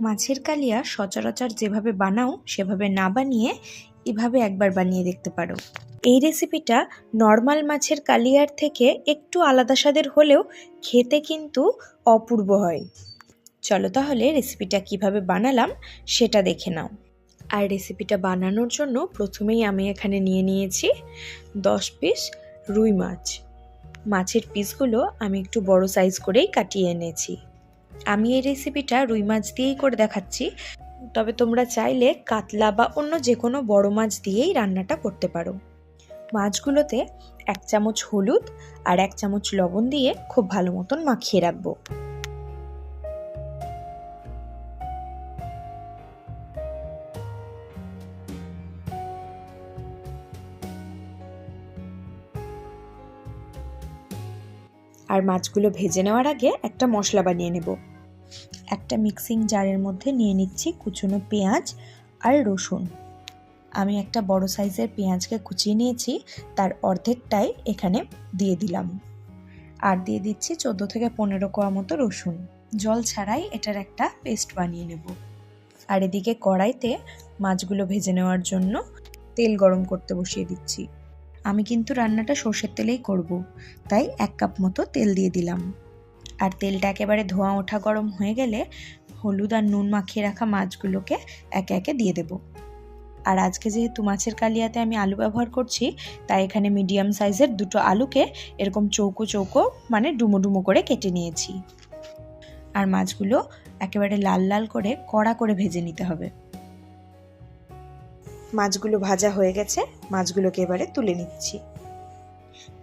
মাছের কালিয়া সচরাচর যেভাবে বানাও, সেভাবে না বানিয়ে এভাবে একবার বানিয়ে দেখতে পারো। এই রেসিপিটা নর্মাল মাছের কালিয়ার থেকে একটু আলাদা স্বাদের হলেও খেতে কিন্তু অপূর্ব হয়। চলো তাহলে রেসিপিটা কীভাবে বানালাম, সেটা দেখে নাও। আর রেসিপিটা বানানোর জন্য প্রথমেই আমি এখানে নিয়ে নিয়েছি দশ পিস রুই মাছ। মাছের পিসগুলো আমি একটু বড় সাইজ করেই কাটিয়ে এনেছি। আমি এই রেসিপিটা রুই মাছ দিয়েই করে দেখাচ্ছি। তবে তোমরা চাইলে কাতলা বা অন্য যে কোনো বড় মাছ দিয়েই রান্নাটা করতে পারো। মাছগুলোতে এক চামচ হলুদ আর এক চামচ লবণ দিয়ে খুব ভালো মতন মাখিয়ে রাখব। আর মাছগুলো ভেজে নেওয়ার আগে একটা মশলা বানিয়ে নেব। একটা মিক্সিং জারের মধ্যে নিয়ে নিচ্ছি কুচনো পেঁয়াজ আর রসুন। আমি একটা বড় সাইজের পেঁয়াজকে কুচিয়ে নিয়েছি, তার অর্ধেকটাই এখানে দিয়ে দিলাম। আর দিয়ে দিচ্ছি চোদ্দ থেকে পনেরো কোয়া মতো রসুন। জল ছাড়াই এটার একটা পেস্ট বানিয়ে নেব। আর এদিকে কড়াইতে মাছগুলো ভেজে নেওয়ার জন্য তেল গরম করতে বসিয়ে দিচ্ছি। আমি কিন্তু রান্নাটা সর্ষের তেলেই করব, তাই এক কাপ মতো তেল দিয়ে দিলাম। আর তেলটা একেবারে ধোঁয়া ওঠা গরম হয়ে গেলে হলুদ আর নুন মাখিয়ে রাখা মাছগুলোকে একে একে দিয়ে দেব। আর আজকে যেহেতু মাছের কালিয়াতে আমি আলু ব্যবহার করছি, তাই এখানে মিডিয়াম সাইজের দুটো আলুকে এরকম চৌকো চৌকো মানে ডুমো ডুমো করে কেটে নিয়েছি। আর মাছগুলো একেবারে লাল লাল করে কড়া করে ভেজে নিতে হবে। মাছগুলো ভাজা হয়ে গেছে, মাছগুলোকে এবারে তুলে নিচ্ছি।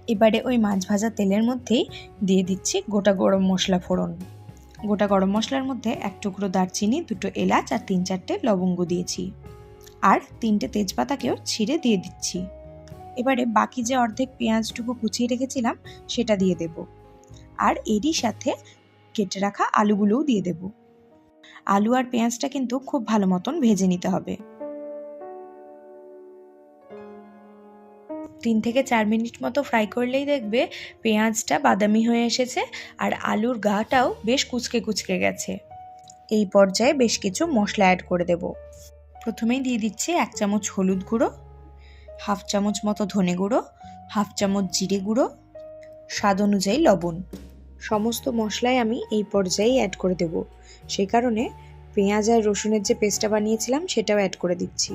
এবারে ওই মাছ ভাজা তেলের মধ্যেই দিয়ে দিচ্ছি গোটা গরম মশলা ফোড়ন। গোটা গরম মশলার মধ্যে এক টুকরো দারচিনি, দুটো এলাচ আর তিন চারটে লবঙ্গ দিয়েছি। আর তিনটে তেজপাতাকেও ছিঁড়ে দিয়ে দিচ্ছি। এবারে বাকি যে অর্ধেক পেঁয়াজটুকু কুচিয়ে রেখেছিলাম, সেটা দিয়ে দেব। আর এরই সাথে কেটে রাখা আলুগুলোও দিয়ে দেব। আলু আর পেঁয়াজটা কিন্তু খুব ভালো মতন ভেজে নিতে হবে। তিন থেকে চার মিনিট মতো ফ্রাই করলেই দেখবে পেঁয়াজটা বাদামি হয়ে এসেছে আর আলুর গাটাও বেশ কুচকে কুচকে গেছে। এই পর্যায়ে বেশ কিছু মশলা অ্যাড করে দেব। প্রথমেই দিয়ে দিচ্ছি এক চামচ হলুদ গুঁড়ো, হাফ চামচ মতো ধনে গুঁড়ো, হাফ চামচ জিরে গুঁড়ো, স্বাদ অনুযায়ী লবণ। সমস্ত মশলাই আমি এই পর্যায়েই অ্যাড করে দেব। সেই কারণে পেঁয়াজ আর রসুনের যে পেস্টটা বানিয়েছিলাম সেটাও অ্যাড করে দিচ্ছি।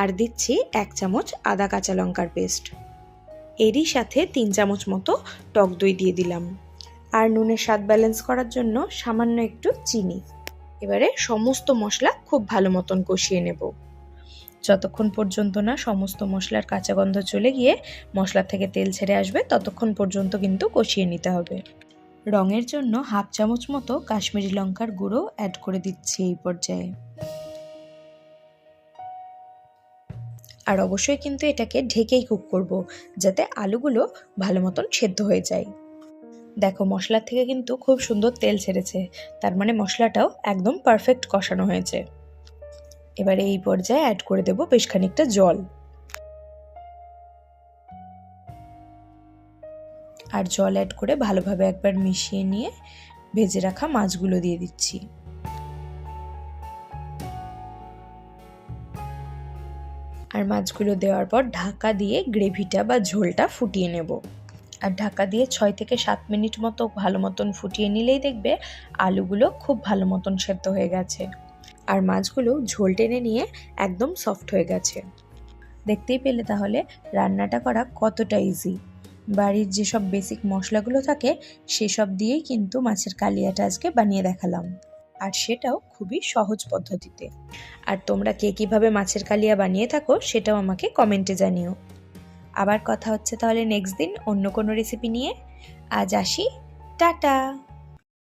আর দিচ্ছি এক চামচ আদা কাঁচা লঙ্কার পেস্ট। এরই সাথে তিন চামচ মতো টক দই দিয়ে দিলাম। আর নুনের স্বাদ ব্যালেন্স করার জন্য সামান্য একটু চিনি। এবারে সমস্ত মশলা খুব ভালো মতন কষিয়ে নেব। যতক্ষণ পর্যন্ত না সমস্ত মশলার কাঁচা গন্ধ চলে গিয়ে মশলা থেকে তেল ছেড়ে আসবে, ততক্ষণ পর্যন্ত কিন্তু কষিয়ে নিতে হবে। রঙের জন্য হাফ চামচ মতো কাশ্মীরি লঙ্কার গুঁড়ো অ্যাড করে দিচ্ছি এই পর্যায়ে। আর অবশ্যই কিন্তু এটাকে ঢেকেই কুক করব, যাতে আলুগুলো ভালো মতন সেদ্ধ হয়ে যায়। দেখো মশলার থেকে কিন্তু খুব সুন্দর তেল ছেড়েছে, তার মানে মশলাটাও একদম পারফেক্ট কষানো হয়েছে। এবারে এই পর্যায়ে অ্যাড করে দেব বেশ খানিকটা জল। আর জল অ্যাড করে ভালোভাবে একবার মিশিয়ে নিয়ে ভেজে রাখা মাছগুলো দিয়ে দিচ্ছি। আর মাছগুলো দেওয়ার পর ঢাকা দিয়ে গ্রেভিটা বা ঝোলটা ফুটিয়ে নেব। আর ঢাকা দিয়ে ছয় থেকে সাত মিনিট মতো ভালো মতন ফুটিয়ে নিলেই দেখবে আলুগুলো খুব ভালো মতন সেদ্ধ হয়ে গেছে। আর মাছগুলো ঝোল টেনে নিয়ে একদম সফট হয়ে গেছে। দেখতেই পেলে তাহলে রান্নাটা করা কতটা ইজি বাড়ির যেসব বেসিক মশলাগুলো থাকে, সেসব দিয়েই কিন্তু মাছের কালিয়াটা আজকে বানিয়ে দেখালাম। আর সেটাও খুবই সহজ পদ্ধতিতে। আর তোমরা কে কীভাবে মাছের কালিয়া বানিয়ে থাকো সেটাও আমাকে কমেন্টে জানিও। আবার কথা হচ্ছে তাহলে নেক্সট দিন অন্য কোনো রেসিপি নিয়ে। আজ আসি। টাটা!